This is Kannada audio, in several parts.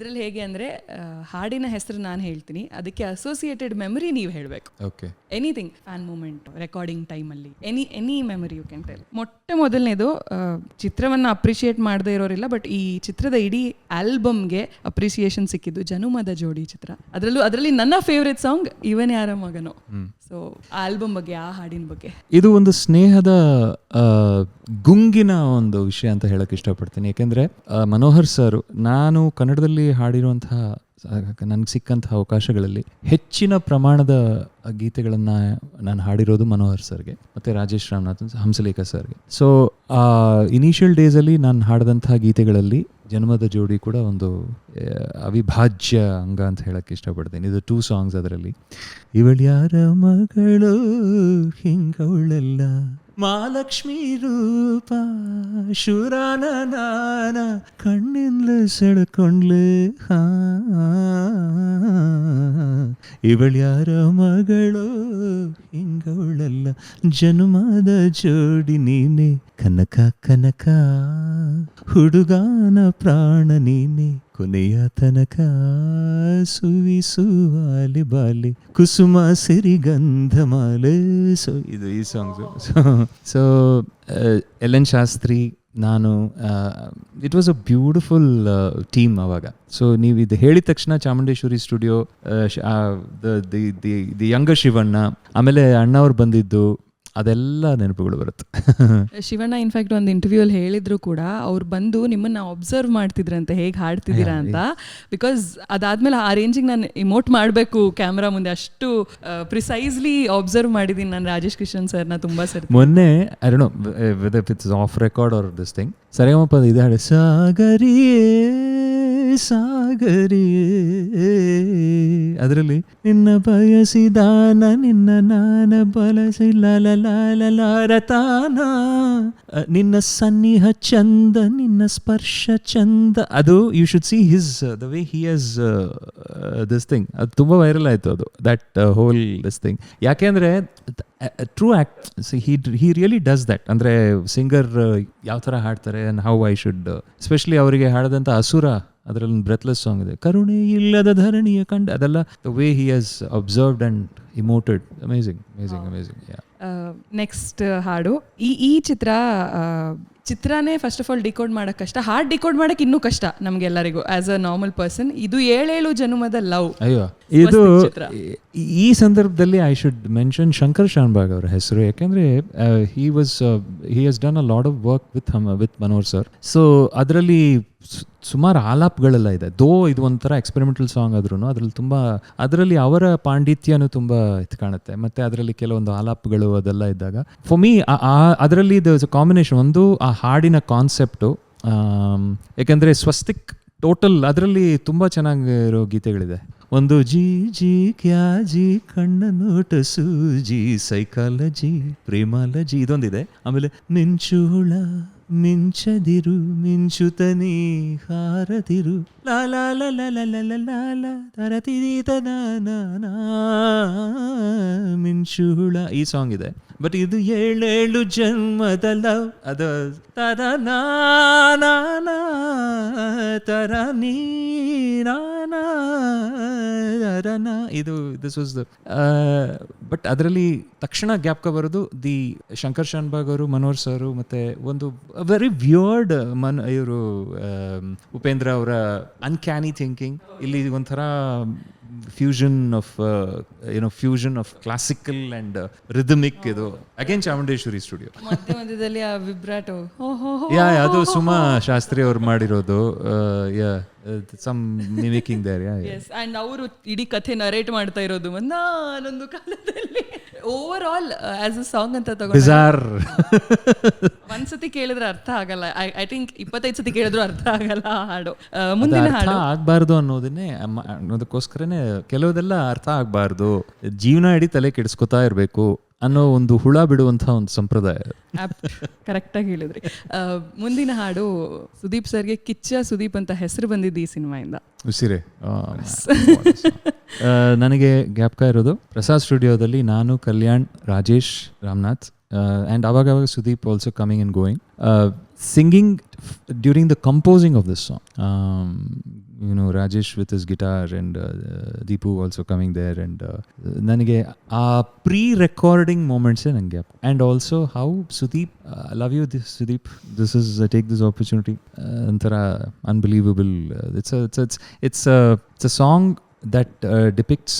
ಇದರಲ್ಲಿ ಹೇಗೆ ಅಂದರೆ ಹಾಡಿನ ಹೆಸರು ನಾನು ಹೇಳ್ತೀನಿ. ಅದಕ್ಕೆ ಅಸೋಸಿಯೇಟೆಡ್ ಮೆಮರಿ ನೀವು ಹೇಳಬೇಕು. Okay anything fan moment recording ಟೈಮಲ್ಲಿ any any memory you can tell ಮೊಟ್ಟ ಮೊದಲನೇದು ಚಿತ್ರವನ್ನು ಅಪ್ರಿಷಿಯೇಟ್ ಮಾಡದೇ ಇರೋರಿಲ್ಲ ಬಟ್ ಈ ಚಿತ್ರದ ಇಡೀ ಆಲ್ಬಮ್ಗೆ ಅಪ್ರಿಸಿಯೇಷನ್ ಸಿಕ್ಕಿದ್ದು ಜನುಮದ ಜೋಡಿ ಚಿತ್ರ. ಅದರಲ್ಲೂ ಅದರಲ್ಲಿ ನನ್ನ ಫೇವ್ರೆಟ್ ಸಾಂಗ್ ಇವನ್ ಯಾರ ಮಗನೋ. ಸೊ ಆಲ್ಬಮ್ ಬಗ್ಗೆ, ಆ ಹಾಡಿನ ಬಗ್ಗೆ. ಇದು ಒಂದು ಸ್ನೇಹದ ಗುಂಗಿನ ಒಂದು ವಿಷಯ ಅಂತ ಹೇಳಕ್ ಇಷ್ಟಪಡ್ತೀನಿ. ಯಾಕೆಂದ್ರೆ ಮನೋಹರ್ ಸರ್, ನಾನು ಕನ್ನಡದಲ್ಲಿ ಹಾಡಿರುವಂತಹ ನನಗೆ ಸಿಕ್ಕಂತಹ ಅವಕಾಶಗಳಲ್ಲಿ ಹೆಚ್ಚಿನ ಪ್ರಮಾಣದ ಗೀತೆಗಳನ್ನು ನಾನು ಹಾಡಿರೋದು ಮನೋಹರ್ ಸರ್ಗೆ, ಮತ್ತು ರಾಜೇಶ್ ರಾಮನಾಥ್, ಹಂಸಲೇಖ ಸರ್ಗೆ. ಸೊ ಇನಿಷಿಯಲ್ ಡೇಸಲ್ಲಿ ನಾನು ಹಾಡಿದಂತಹ ಗೀತೆಗಳಲ್ಲಿ ಜನ್ಮದ ಜೋಡಿ ಕೂಡ ಒಂದು ಅವಿಭಾಜ್ಯ ಅಂಗ ಅಂತ ಹೇಳಕ್ಕೆ ಇಷ್ಟಪಡ್ತೀನಿ. ಇದು ಟೂ ಸಾಂಗ್ಸ್ ಅದರಲ್ಲಿ. ಇವಳ್ಯಾರ ಮಗಳು? ಹಿಂಗವಳೆಲ್ಲ ಮಹಾಲಕ್ಷ್ಮಿ ರೂಪ. ಶುರಾನ ನಾನ. ಕಣ್ಣಿಂದ ಸೆಳ್ಕೊಂಡ್ಲೆ, ಹಾ ಇವಳ್ಯಾರ ಮಗಳು ಹಿಂಗವಳಲ್ಲ ಜನುಮದ ಜೋಡಿ ನೀನೆ ಕನಕ ಕನಕ ಹುಡುಗಾನ ಪ್ರಾಣ ನೀನೆ ಕೊನೆಯ ತನಕ ಸುವಿಸುವಾಲೆ ಬಾಲೆ ಕುಸುಮ ಸಿರಿಗಂಧ ಮಾಲೆ ಸೊ ಇದು ಈ songs so L N Shastri ನಾನು it was a beautiful team ಅವಾಗ. ಸೊ ನೀವು ಇದು ಹೇಳಿದ ತಕ್ಷಣ Chamundeshwari studio the young Shivanna, ಆಮೇಲೆ ಅಣ್ಣವ್ರು ಬಂದಿದ್ದು ಅದೆಲ್ಲ ನೆನಪುಗಳು ಬರುತ್ತೆ. ಶಿವಣ್ಣ ಇನ್ಫ್ಯಾಕ್ಟ್ ಒಂದು ಇಂಟರ್ವ್ಯೂ ಅಲ್ಲಿ ಹೇಳಿದ್ರು ಕೂಡ ಅವ್ರು ಬಂದು ನಿಮ್ಮನ್ನ ಅಬ್ಸರ್ವ್ ಮಾಡ್ತಿದ್ರಂತೆ ಹೇಗೆ ಹಾಡ್ತಿದ್ದೀರಾ ಅಂತ. ಬಿಕಾಸ್ ಅದಾದ್ಮೇಲೆ ಆ ರೇಂಜಿಗೆ ನಾನು ಇಮೋಟ್ ಮಾಡಬೇಕು ಕ್ಯಾಮ್ರಾ ಮುಂದೆ ಅಷ್ಟು ಪ್ರಿಸೈಸ್ಲಿ ಅಬ್ಸರ್ವ್ ಮಾಡಿದ್ದೀನಿ ನಾನು ರಾಜೇಶ್ ಕಿಶನ್ ಸರ್ನ ತುಂಬಾ ಸರಿ ಮೊನ್ನೆ off record are this thing Sarigamapa ಇದು ಹಾಡು ಸಾಗರಿಯೇ ಸಾಗರಿಯೇ ಅದರಲ್ಲಿ, ನಿನ್ನ ಬಯಸಿದಾನ, ನಿನ್ನ ನಾನ ಬಲಸಿ ಲಾಲ ಲಾಲ ನಿನ್ನ ಸನ್ನಿಹ ಚಂದ, ನಿನ್ನ ಸ್ಪರ್ಶ ಚಂದ. ಅದು you should see his the way he has this thing ಅದು ತುಂಬ ವೈರಲ್ ಆಯಿತು ಅದು ದಟ್ ಹೋಲ್ ದಿಸ್ ಥಿಂಗ್ ಯಾಕೆಂದರೆ true act he he really does that ಅಂದರೆ ಸಿಂಗರ್ ಯಾವ ಥರ ಹಾಡ್ತಾರೆ and how I should especially ಅವರಿಗೆ ಹಾಡಿದಂಥ ಅಸುರ ಅದರಲ್ಲಿ ಒಂದು ಬ್ರೆತ್ಲೆಸ್ ಸಾಂಗ್ ಇದೆ. ಕರುಣೆ ಇಲ್ಲದ ಧರಣಿಯ ಕಂಡ ಅದೆಲ್ಲ the way he has observed and emoted amazing amazing amazing next ಹಾಡು. ಈ ಈ ಚಿತ್ರ ಚಿತ್ರನೇ ಫಸ್ಟ್ ಆಫ್ ಆಲ್ ಡಿಕೋಡ್ ಮಾಡಕ್ ಕಷ್ಟ. ಹಾರ್ಡ್ ಡಿಕೋಡ್ ಮಾಡಕ್ ಇನ್ನೂ ಕಷ್ಟ ನಮ್ಗೆಲ್ಲರಿಗೂ ಆಸ್ ಅ ನಾರ್ಮಲ್ ಪರ್ಸನ್ ಇದು ಏಳೇಳು ಜನ್ಮದ ಲವ್. ಅಯ್ಯೋ. ಇದು ಈ- ಸಂದರ್ಭದಲ್ಲಿ I should mention Shankar Shanbhag ಅವರ ಹೆಸರು. ಯಾಕೆಂದ್ರೆ he was he has done a load of work with hmm with Manohar sir so ಅದರಲ್ಲಿ ಸುಮಾರು ಆಲಾಪ್ಗಳೆಲ್ಲ ಇದೆ. ದೋ ಇದು ಒಂಥರ ಎಕ್ಸ್ಪೆರಿಮೆಂಟಲ್ ಸಾಂಗ್ ಆದ್ರೂ ಅದರಲ್ಲಿ ತುಂಬ ಅದರಲ್ಲಿ ಅವರ ಪಾಂಡಿತ್ಯನೂ ತುಂಬ ಇದು ಕಾಣುತ್ತೆ. ಮತ್ತೆ ಅದರಲ್ಲಿ ಕೆಲವೊಂದು ಆಲಾಪ್ಗಳು ಅದೆಲ್ಲ ಇದ್ದಾಗ. ಫಾರ್ ಮೀ ಅದರಲ್ಲಿ ಕಾಂಬಿನೇಷನ್ ಒಂದು ಆ ಹಾಡಿನ ಕಾನ್ಸೆಪ್ಟು ಏಕೆಂದರೆ ಸ್ವಸ್ತಿಕ್ ಟೋಟಲ್ ಅದರಲ್ಲಿ ತುಂಬ ಚೆನ್ನಾಗಿರೋ ಗೀತೆಗಳಿದೆ. ಒಂದು ಜಿ ಜಿ ಕ್ಯಾ ಜಿ ಕಣ್ಣ ನೋಟ ಸೂಜಿ, ಸೈಕಾಲಜಿ, ಪ್ರೇಮಾಲಜಿ ಇದೊಂದಿದೆ. ಆಮೇಲೆ ಮಿಂಚುಳ ಮಿಂಚದಿರು ಮಿಂಚುತನೇ ಹಾರದಿರು. ಲಾಲ ಲಾಲ ಮಿಂಚು ಹುಳ ಈ ಸಾಂಗ್ ಇದೆ. ಬಟ್ ಇದು ಏಳೇಳು ಜನ್ಮದ ಲವ್ ಅದ ತರ ನಾನ ತರ, ನೀ ನಾನಾ ನಾ. ಇದು ದಿಸ್ ವಾಸ್ ಬಟ್ ಅದರಲ್ಲಿ ತಕ್ಷಣ ಜ್ಞಾಪಕ ಬರೋದು ದಿ ಶಂಕರ್ ಶಾನ್ಬಾಗ್ ಅವರು, ಮನೋಹರ್ ಸರು ಮತ್ತೆ ಒಂದು ವೆರಿ ವ್ಯೂರ್ಡ್ ಮನ್, ಇವರು ಉಪೇಂದ್ರ ಅವರ ಅನ್ಕ್ಯಾನಿ ಥಿಂಕಿಂಗ್ ಇಲ್ಲಿ ಒಂಥರ ಫ್ಯೂಷನ್ ಆಫ್ ಏನೋ fusion of classical and rhythmic ಇದು ಅಗೇನ್ ಚಾಮುಂಡೇಶ್ವರಿ ಸ್ಟುಡಿಯೋ ಮಧ್ಯ ಮಧ್ಯದಲ್ಲಿ ಆ ವಿಬ್ರಾಟೋ. ಯಾ ಅದು ಸುಮಾ ಶಾಸ್ತ್ರಿ ಅವ್ರು ಮಾಡಿರೋದು. Yeah some mimicking there yeah and ಅವರು ಇಡೀ ಕಥೆ ನರೇಟ್ ಮಾಡ್ತಾ ಇರೋದು. ನಾನೊಂದು ಕಾಲದಲ್ಲಿ. Over all as a song ಅಂತ ಬಿಜಾರ್ ಒಂದ್ಸತಿ ಕೇಳಿದ್ರೆ ಅರ್ಥ ಆಗಲ್ಲ. ಐ ಥಿಂಕ್ ಇಪ್ಪತ್ತೈದು ಸತಿ ಕೇಳಿದ್ರು ಅರ್ಥ ಆಗಲ್ಲ ಆ ಹಾಡು. ಆ, ಮುಂದಿನ ಹಾಡು. ಆಗ್ಬಾರ್ದು ಅನ್ನೋದನ್ನೇ ಅಮ್ಮ- ಅನ್ನೋದಕ್ಕೋಸ್ಕರನೇ ಕೆಲವುದೆಲ್ಲ ಅರ್ಥ ಆಗ್ಬಾರ್ದು. ಜೀವನ ಇಡೀ ತಲೆ ಕೆಡಿಸ್ಕೊತಾ ಇರಬೇಕು. ಅನ್ನೋ ಒಂದು ಹುಳ ಬಿಡುವಂಥ ಒಂದು ಸಂಪ್ರದಾಯ. ಕರೆಕ್ಟಾಗಿ ಹೇಳಿದ್ರಿ. ಮುಂದಿನ ಹಾಡು ಸುದೀಪ್ ಸರ್ಗೆ ಕಿಚ್ಚ ಸುದೀಪ್ ಅಂತ ಹೆಸರು ಬಂದಿದ್ದು ಈ ಸಿನಿಮಾಯಿಂದ. ಉಸಿರೆ. ನನಗೆ ಜ್ಞಾಪಕ ಇರೋದು. ಪ್ರಸಾದ್ ಸ್ಟುಡಿಯೋದಲ್ಲಿ ನಾನು ಕಲ್ಯಾಣ್ ರಾಜೇಶ್ ರಾಮನಾಥ್ ಆ್ಯಂಡ್ ಅವಾಗ ಅವಾಗ Sudeep also coming in. Uh, singing f- during the composing of this song. Um, you know, Rajesh with his guitar and uh, Deepu also coming there and uh, ನನಗೆ ಆ ಪ್ರೀ ರೆಕಾರ್ಡಿಂಗ್ ಮೊಮೆಂಟ್ಸೇ ನನಗೆ and also how Sudeep love you this Sudeep this is take this opportunity ಒಂಥರ unbelievable it's it's it's it's it's a song that depicts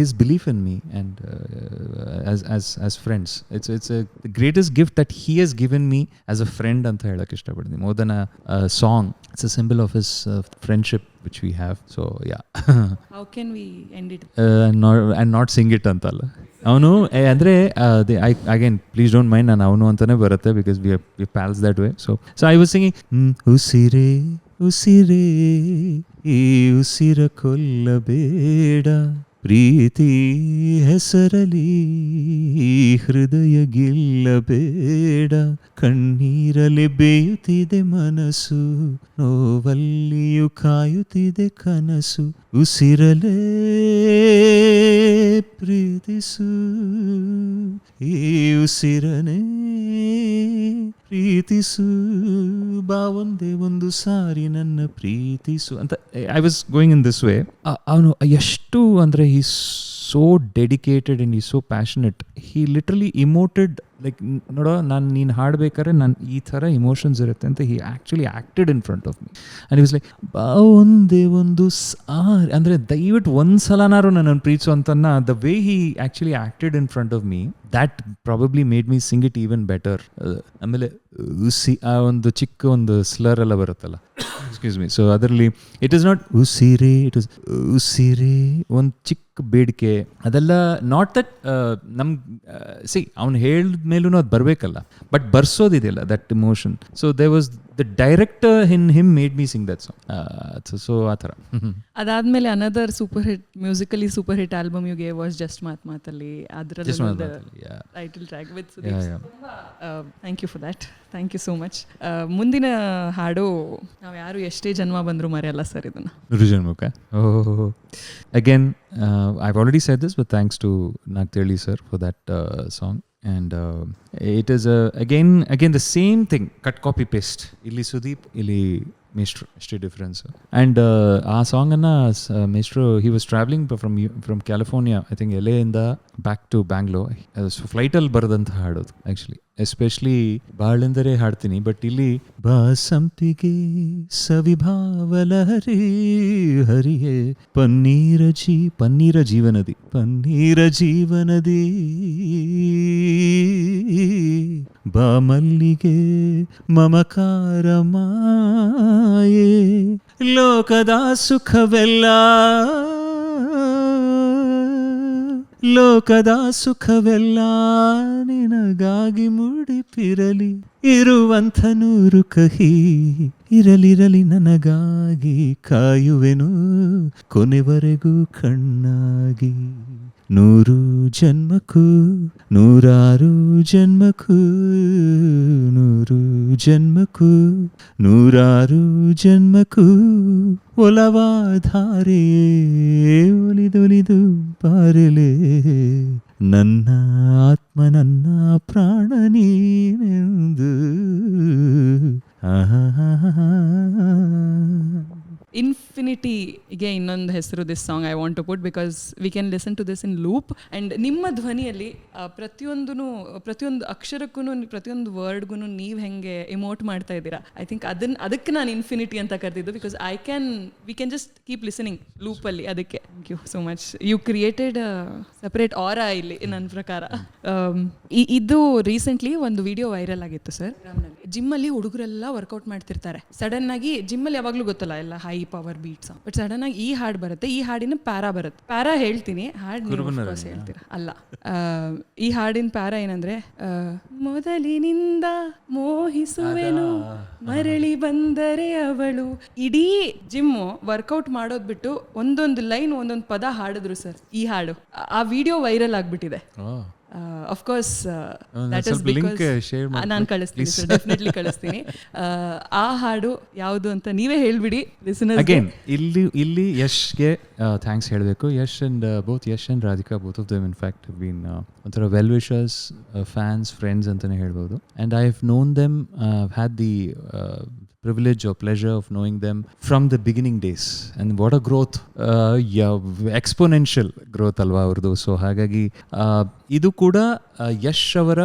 His belief in me and uh, as as as friends it's it's a the greatest gift that he has given me as a friend ಅಂತ ಹೇಳಕ್ ಇಷ್ಟಪಡ್ತೀನಿ more than a, a song it's a symbol of his uh, friendship which we have so yeah how can we end it uh, not, and not sing it ಅಂತಲ್ಲ ಅವನು ಅಂದರೆ I again please don't mind ನಾನು ಅವನು ಅಂತಲೇ ಬರುತ್ತೆ because we we pals that way so so I was singing ಉಸಿರೇ ಉಸಿರೇ ಈ ಉಸಿರ ಕೊಲ್ಲಬೇಡ ಪ್ರೀತಿ ಹೆಸರಲಿ ಹೃದಯ ಗಿಲ್ಲಬೇಡ. ಕಣ್ಣೀರಲಿ ಬೇಯುತ್ತಿದೆ ಮನಸ್ಸು ನೋವಲ್ಲಿಯೂ ಕಾಯುತ್ತಿದೆ ಕನಸು. ಉಸಿರಲೇ ಪ್ರೀತಿಸು ಈ ಉಸಿರನೇ ಪ್ರೀತಿಸು ಬಾ ಒಂದೇ ಒಂದು ಸಾರಿ ನನ್ನ ಪ್ರೀತಿಸು ಅಂತ I was going in this way ಅವನು, ಎಷ್ಟು ಅಂದರೆ ಈ ಸೋ ಡೆಡಿಕೇಟೆಡ್ ಆ್ಯಂಡ್ ಈ so passionate he literally emoted like ನೋಡೋ, ನಾನು ನೀನು ಹಾಡ್ಬೇಕಾದ್ರೆ ನಾನು ಈ ಥರ ಇಮೋಷನ್ಸ್ ಇರುತ್ತೆ ಅಂತ he actually acted in front of me and is like ಒಂದೇ ಒಂದು ಸಾರ್. ಅಂದರೆ ದಯವಿಟ್ಟು ಒಂದು ಸಲನಾರು ನನ್ನನ್ನು ಪ್ರೀತಿಸು ಅಂತನ್ನ the way he actually acted in front of me that probably made me sing it even better ಆಮೇಲೆ ಸಿ ಆ ಒಂದು ಚಿಕ್ಕ ಒಂದು ಸ್ಲರ್ ಎಲ್ಲ ಬರುತ್ತಲ್ಲ. ಎಕ್ಸ್ಕ್ಯೂಸ್ ಮೀ ಸೊ ಅದರಲ್ಲಿ ಇಟ್ ಇಸ್ ನಾಟ್ ಉಸಿರಿ ಇಟ್ ಇಸ್ ಉಸಿರಿ, ಒಂದು ಚಿಕ್ಕ ಬೇಡಿಕೆ. ಅದೆಲ್ಲ ನಾಟ್ ದಟ್ ನಮ್ ಸಿ ಅವ್ನು ಹೇಳಿದ ಮೇಲೂ ಅದು ಬರಬೇಕಲ್ಲ. But ಬರ್ಸೋದಿದೆಯಲ್ಲ that emotion so they was the director in him made me sing that song so ಆ ಥರ. ಅದಾದ್ಮೇಲೆ another super hit musically super hit album you gave was just ಮಾತ್ ಮಾತಲ್ಲಿ ಅದರಲ್ಲಿ. Title track with Yeah, yeah. Thank you for that thank you so much ಮುಂದಿನ ಹಾಡು ನಾವು ಯಾರು ಎಷ್ಟೇ ಜನ್ಮ ಬಂದರೂ ಮರೆಯಲ್ಲ ಸರ್ ಇದನ್ನು. Rujanmukh. Oh, again, I I've already said this, thanks thanks to Nagteli sir for that uh, song. And uh, it is uh, again, again the same thing. Cut, copy, paste. Illi Sudeep, illi Mistro. ಅಷ್ಟೇ ಡಿಫ್ರೆನ್ಸ್ ಆ್ಯಂಡ್ ಆ ಸಾಂಗನ್ನು maestro he was travelling from from California I think ಎಲೆಯಿಂದ ಬ್ಯಾಕ್ ಟು ಬ್ಯಾಂಗ್ಳೂರ್ ಸೊ ಫ್ಲೈಟಲ್ಲಿ ಬರೆದಂತ ಹಾಡೋದು ಆ್ಯಕ್ಚುಲಿ ಎಸ್ಪೆಷಲಿ ಬಾಳೆಂದರೆ ಹಾಡ್ತೀನಿ ಬಟ್ ಇಲ್ಲಿ ಬಾಸಂಪಿಗೆ ಸವಿಭಾವಲ ಹರಿ ಹರಿಯೇ ಪನ್ನೀರ ಜೀ ಪನ್ನೀರ ಜೀವನದಿ ಪನ್ನೀರ ಜೀವನದಿ. ಬಾಮಲ್ಲಿಗೆ ಮಮಕಾರ ಮಾಯೆ, ಲೋಕದ ಸುಖವೆಲ್ಲ. ಲೋಕದ ಸುಖವೆಲ್ಲ ನಿನಗಾಗಿ ಮುಡಿಪಿರಲಿ. ಇರುವಂಥ ನೂರು ಕಹಿ ಇರಲಿರಲಿ ನನಗಾಗಿ. ಕಾಯುವೆನು ಕೊನೆವರೆಗೂ ಕಣ್ಣಾಗಿ. ನೂರು ಜನ್ಮಕ್ಕೂ ನೂರಾರು ಜನ್ಮಕ್ಕೂ ನೂರು ಜನ್ಮಕ್ಕೂ ನೂರಾರು ಜನ್ಮಕ್ಕೂ ಒಲವಾಧಾರೆ ಒಲಿದೊಲಿದು ಬಾರಲೆ ನನ್ನ ಆತ್ಮ ನನ್ನ ಪ್ರಾಣ ನೀನೆಂದು ಆಹಾ ಇನ್ಫಿನಿಟಿಗೆ ಇನ್ನೊಂದು ಹೆಸರು this song I want to put because we can listen to this in loop and ನಿಮ್ಮ ಧ್ವನಿಯಲ್ಲಿ ಪ್ರತಿಯೊಂದು ಪ್ರತಿಯೊಂದು ಅಕ್ಷರಕ್ಕೂ ಪ್ರತಿಯೊಂದು ವರ್ಡ್ಗೂ ನೀವು ಹೆಂಗೆ ಇಮೋಟ್ ಮಾಡ್ತಾ ಇದ್ದೀರಾ? ಐ ಥಿಂಕ್ ಅದನ್ನ ಅದಕ್ಕೆ ನಾನು ಇನ್ಫಿನಿಟಿ ಅಂತ ಕರೆದಿದ್ದು because I can we can just keep listening ಲೂಪಲ್ಲಿ ಅದಕ್ಕೆ thank you so much you created separate ಆರ ಇಲ್ಲಿ ನನ್ನ ಪ್ರಕಾರ. Um, ಇದು ರೀಸೆಂಟ್ಲಿ ಒಂದು ವಿಡಿಯೋ ವೈರಲ್ ಆಗಿತ್ತು ಸರ್ ಜಿಮ್ಮಲ್ಲಿ ಹುಡುಗರೆಲ್ಲ ವರ್ಕೌಟ್ ಮಾಡ್ತಿರ್ತಾರೆ. ಸಡನ್ ಆಗಿ ಜಿಮ್ಮಲ್ಲಿ ಯಾವಾಗಲೂ ಗೊತ್ತಲ್ಲ ಎಲ್ಲ high power beats but sudden ಆಗಿ ಈ ಹಾಡು ಬರುತ್ತೆ ಈ ಹಾಡಿನ ಪ್ಯಾರಾ ಬರುತ್ತೆ. ಪ್ಯಾರಾ ಹೇಳ್ತೀನಿ. ಹಾಡು ಹೇಳ್ತೀರ. ಅಲ್ಲ ಈ ಹಾಡಿನ ಪ್ಯಾರಾ ಏನಂದ್ರೆ ಮೊದಲಿನಿಂದ ಮೋಹಿಸುವೆನು ಮರಳಿ ಬಂದರೆ ಅವಳು. ಇಡೀ ಜಿಮ್ ವರ್ಕೌಟ್ ಮಾಡೋದ್ ಬಿಟ್ಟು ಒಂದೊಂದು ಲೈನ್ ಒಂದೊಂದು ಪದ ಹಾಡಿದ್ರು ಸರ್ ಈ ಹಾಡು. ಆ ವಿಡಿಯೋ ವೈರಲ್ ಆಗ್ಬಿಟ್ಟಿದೆ. Of course course that is because uh, ನಾನು ಕಳಿಸ್ತೀನಿ ಸರ್ ಡೆಫಿನೆಟ್ಲಿ ಕಳಿಸ್ತೀನಿ. ಆ, ಆ ಹಾಡು ಯಾವುದು ಅಂತ ನೀವೇ ಹೇಳ್ಬಿಡಿ ಲಿಸನರ್ ಅಗೇನ್ ಇಲ್ಲಿ ಇಲ್ಲಿ ಯಶ್ಗೆ ಥ್ಯಾಂಕ್ಸ್ ಹೇಳಬೇಕು. Yash and both Yash and Radhika both of them in fact been ಒಂಥರ ವೆಲ್ ವಿಶರ್ಸ್ ಫ್ಯಾನ್ಸ್ ಫ್ರೆಂಡ್ಸ್ ಅಂತಲೇ ಹೇಳ್ಬೋದು. And I have known them had the privilege or pleasure of knowing them from the beginning days and what a growth uh, yeah, exponential growth Alva Urdu. So, Hagagi, Idu Kuda, ಕೂಡ avara ಯಶ್ ಅವರ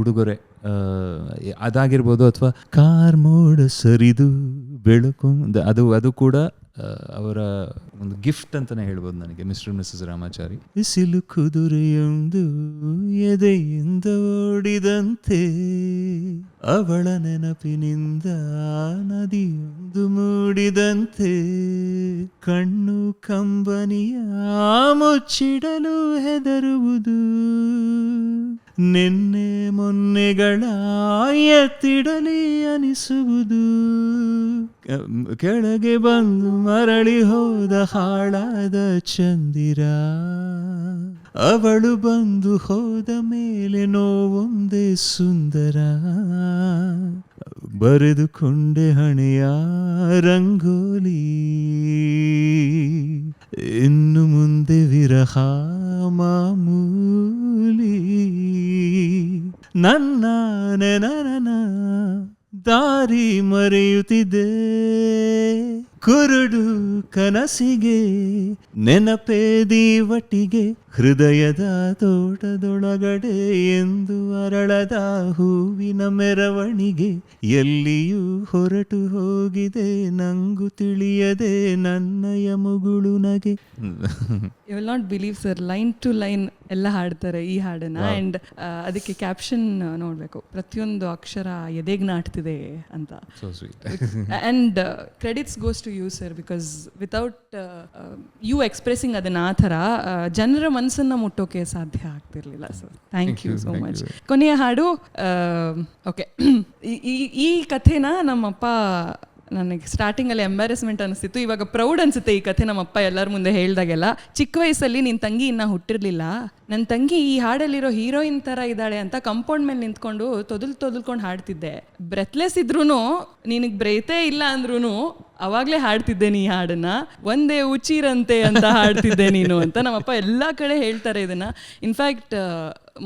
Udugore. ಅದಾಗಿರ್ಬೋದು ಅಥವಾ ಕಾರ್ ಮೋಡ ಸರಿದು ಬೆಳಕು ಅದು ಅದು ಕೂಡ ಅವರ ಒಂದು ಗಿಫ್ಟ್ ಅಂತಾನೆ ಹೇಳ್ಬೋದು ನನಗೆ, ಮಿಸ್ಟರ್ ಮಿಸಸ್ ರಾಮಾಚಾರಿ. ಬಿಸಿಲು ಕುದುರೆಯೊಂದು ಎದೆಯಿಂದ ಓಡಿದಂತೆ, ಅವಳ ನೆನಪಿನಿಂದ ನದಿಯೊಂದು ಮೂಡಿದಂತೆ, ಕಣ್ಣು ಕಂಬನಿಯ ಮುಚ್ಚಿಡಲು ಹೆದರುವುದು. ನಿನ್ನೆ ಮೊನ್ನೆಗಳ ಎತ್ತಿಡಲಿ ಅನಿಸುವುದು. ಕೆಳಗೆ ಬಂದು ಮರಳಿ ಹೋದ ಹಾಳಾದ ಚಂದಿರ. ಅವಳು ಬಂದು ಹೋದ ಮೇಲೆ ನೋವೊಂದೇ ಸುಂದರ. ಬರೆದುಕೊಂಡೆ ಹಣೆಯ ರಂಗೋಲಿ. ಇನ್ನು ಮುಂದೆ ವಿರಹ ಮಾಮೂಲಿ. ನನ್ನ ನೆನನ ದಾರಿ ಮರೆಯುತ್ತಿದೆ. ಕುರುಡು ಕನಸಿಗೆ, ನೆನಪೇ ದೀವಟಿಗೆ, ಹೃದಯದ ತೋಟದೊಳಗಡೆ ಎಂದು ಅರಳದ ಹೂವಿನ ಮೆರವಣಿಗೆ, ಎಲ್ಲಿಯೂ ಹೊರಟು ಹೋಗಿದೆ ನಂಗು ತಿಳಿಯದೆ ನನ್ನಯ ಮುಗುಳು ನಗೆ. You will not believe sir line to line ಎಲ್ಲ ಹಾಡ್ತಾರೆ ಈ ಹಾಡನ್ನ. ಅಂಡ್ ಅದಕ್ಕೆ ಕ್ಯಾಪ್ಷನ್ ನೋಡಬೇಕು. ಪ್ರತಿಯೊಂದು ಅಕ್ಷರ ಎದೆಗೆ ನಾಟ್ತಿದೆ ಅಂತ. And and credits goes to you sir because without you expressing ಅದನ್ನ ಆ ಥರ ಜನರ ಮನಸ್ಸನ್ನ ಮುಟ್ಟೋಕೆ ಸಾಧ್ಯ ಆಗ್ತಿರ್ಲಿಲ್ಲ sir thank you so much ಕೊನೆಯ ಹಾಡು ಓಕೆ ಈ ಕಥೆನ ನಮ್ಮಪ್ಪ ನನಗೆ ಸ್ಟಾರ್ಟಿಂಗಲ್ಲಿ ಎಂಬ್ಯಾರಸ್ಮೆಂಟ್ ಅನಿಸ್ತಿತ್ತು. ಇವಾಗ ಪ್ರೌಡ್ ಅನಿಸುತ್ತೆ ಈ ಕಥೆ ನಮ್ಮಪ್ಪ ಎಲ್ಲರ ಮುಂದೆ ಹೇಳಿದಾಗೆಲ್ಲ. ಚಿಕ್ಕ ವಯಸ್ಸಲ್ಲಿ ನಿನ್ನ ತಂಗಿ ಇನ್ನೂ ಹುಟ್ಟಿರಲಿಲ್ಲ. ನನ್ನ ತಂಗಿ ಈ ಹಾಡಲ್ಲಿರೋ ಹೀರೋಯಿನ್ ಥರ ಇದ್ದಾಳೆ ಅಂತ ಕಂಪೌಂಡ್ ಮೇಲೆ ನಿಂತ್ಕೊಂಡು ತೊದಲ್ ತೊದಲ್ಕೊಂಡು ಹಾಡ್ತಿದ್ದೆ. ಬ್ರೆತ್ಲೆಸ್ ಇದ್ರೂ ನಿನಗೆ ಬ್ರೇತೇ ಇಲ್ಲ ಅಂದ್ರೂ ಅವಾಗಲೇ ಹಾಡ್ತಿದ್ದೆ ನೀ ಹಾಡನ್ನ. ಒಂದೇ ಉಚಿರಂತೆ ಅಂತ ಹಾಡ್ತಿದ್ದೆ ನೀನು ಅಂತ ನಮ್ಮಪ್ಪ ಎಲ್ಲ ಕಡೆ ಹೇಳ್ತಾರೆ ಇದನ್ನ. ಇನ್ಫ್ಯಾಕ್ಟ್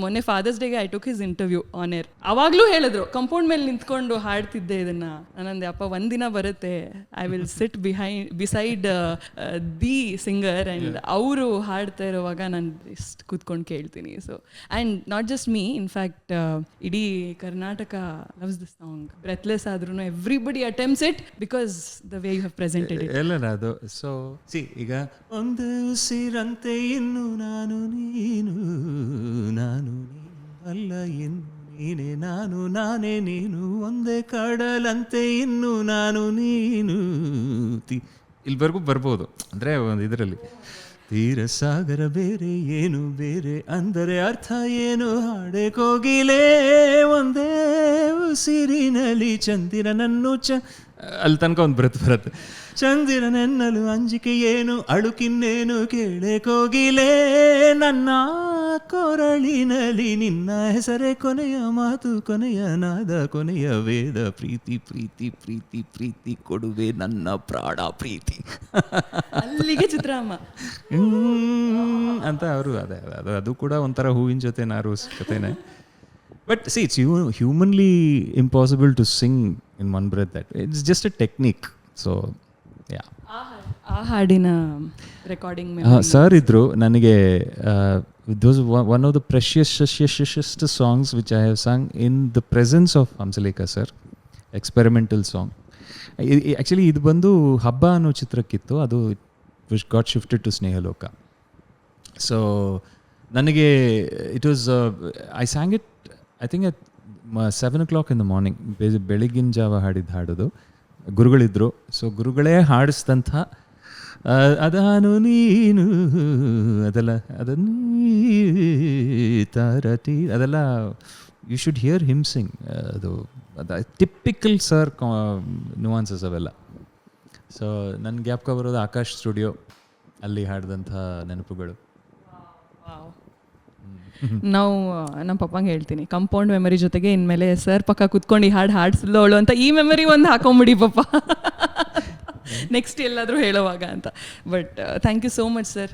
ಮೊನ್ನೆ ಫಾದರ್ಸ್ ಡೇಗೆ I took his interview on air ಅವಾಗ್ಲೂ ಹೇಳಿದ್ರು ಕಂಪೌಂಡ್ ಮೇಲೆ ನಿಂತ್ಕೊಂಡು ಹಾಡ್ತಿದ್ದೆ ಇದನ್ನ. ನಾನಂದೆ ಅಪ್ಪ ಒಂದಿನ ಬರುತ್ತೆ. I will sit behind beside the singer and ಅವರು ಹಾಡ್ತಾ ಇರುವಾಗ ನಾನು ಇಷ್ಟು ಕೂತ್ಕೊಂಡು ಕೇಳ್ತೀನಿ. So and not just me in fact ಇಡೀ Karnataka loves the song breathless ಆದ್ರೂ everybody attempts it because the way you have presented ಅದು. ಸೊ ಸಿ ಈಗ ಒಂದು ಉಸಿರಂತೆ ಇನ್ನು ನಾನು ನೀನು ನಾನು ನೀನು ಅಲ್ಲ ಇನ್ನು ನೀನೆ ನಾನು, ನಾನೇ ನೀನು, ಒಂದೇ ಕಡಲಂತೆ ಇನ್ನು ನಾನು ನೀನು. ಇಲ್ಲಿವರೆಗೂ ಬರ್ಬೋದು, ಅಂದರೆ ಒಂದು ಇದರಲ್ಲಿ. ತೀರ ಸಾಗರ ಬೇರೆ, ಏನು ಬೇರೆ, ಅಂದರೆ ಅರ್ಥ ಏನು? ಹಾಡೆ ಕೋಗಿಲೆ, ಒಂದೇ ಉಸಿರಿನಲ್ಲಿ ಚಂದಿರನನ್ನು ಚ ಅಲ್ಲಿ ತನಕ ಒಂದು ಬ್ರತ್ ಬರುತ್ತೆ. ಚಂದಿರನೆನ್ನಲು ಅಂಜಿಕೆ ಏನು ಅಳುಕಿನ್ನೇನು ಕೇಳೆ ಕೋಗಿಲೆ ನನ್ನ ಕೊರಳಿನಲ್ಲಿ ನಿನ್ನ ಹೆಸರೇ ಕೊನೆಯ ಮಾತು ಕೊನೆಯ ನಾದ ಕೊನೆಯ ವೇದ ಪ್ರೀತಿ ಪ್ರೀತಿ ಪ್ರೀತಿ ಪ್ರೀತಿ ಕೊಡುವೆ ನನ್ನ ಪ್ರಾಣ ಪ್ರೀತಿ. ಅಲ್ಲಿಗೆ ಚಿತ್ರಮ್ಮ. ಅಂತ ಅವರು ಅದೇ ಅದು ಅದು ಕೂಡ ಒಂಥರ ಹೂವಿನ ಜೊತೆ ನಾರು ಕಥೆನೆ. But see it's you humanly impossible to sing in one breath that it's just a technique so yeah ಆ ಹಾಡಿನ ರೆಕಾರ್ಡಿಂಗ್ ಸರ್ ಇದ್ದರು ನನಗೆ those one of the preciousest songs which I have song in the presence of Hamsalekha sir experimental song actually ಇದು ಬಂದು ಹಬ್ಬ ಅನ್ನೋ ಚಿತ್ರಕ್ಕಿತ್ತು. ಅದು which got shifted to Snehaloka so ನನಗೆ it was I sang it I think ಮ seven o'clock in the morning ಬೆಳಗಿನ ಜಾವ ಹಾಡಿದ್ದು ಹಾಡೋದು. ಗುರುಗಳಿದ್ದರು ಸೊ ಗುರುಗಳೇ ಹಾಡಿಸಿದಂಥ ಅದಾನು ನೀನು, ಅದೆಲ್ಲ ಅದನ್ನು ತರತಿ ಅದೆಲ್ಲ you should hear him sing ಅದು, ಅದ ಟಿಪಿಕಲ್ ಸರ್ ನುವಾನ್ಸಸ್ ಅವೆಲ್ಲ. ಸೊ ನನ್ನ ಗ್ಯಾಪ್ಕ ಬರೋದು ಆಕಾಶ್ ಸ್ಟುಡಿಯೋ ಅಲ್ಲಿ ಹಾಡಿದಂಥ ನೆನಪುಗಳು. ನಾವು ನಮ್ಮ ಪಪ್ಪಂಗೆ ಹೇಳ್ತೀನಿ ಕಂಪೌಂಡ್ ಮೆಮರಿ ಜೊತೆಗೆ ಇನ್ಮೇಲೆ ಸರ್ ಪಕ್ಕ ಕುತ್ಕೊಂಡು ಈ ಹಾಡು ಹಾಡಿಸ್ಲೋಳು ಅಂತ ಈ ಮೆಮರಿ ಒಂದು ಹಾಕೊಂಬಿಡಿ ಪಪ್ಪ. ನೆಕ್ಸ್ಟ್ ಎಲ್ಲಾದರೂ ಹೇಳೋವಾಗ ಅಂತ. But thank you so much sir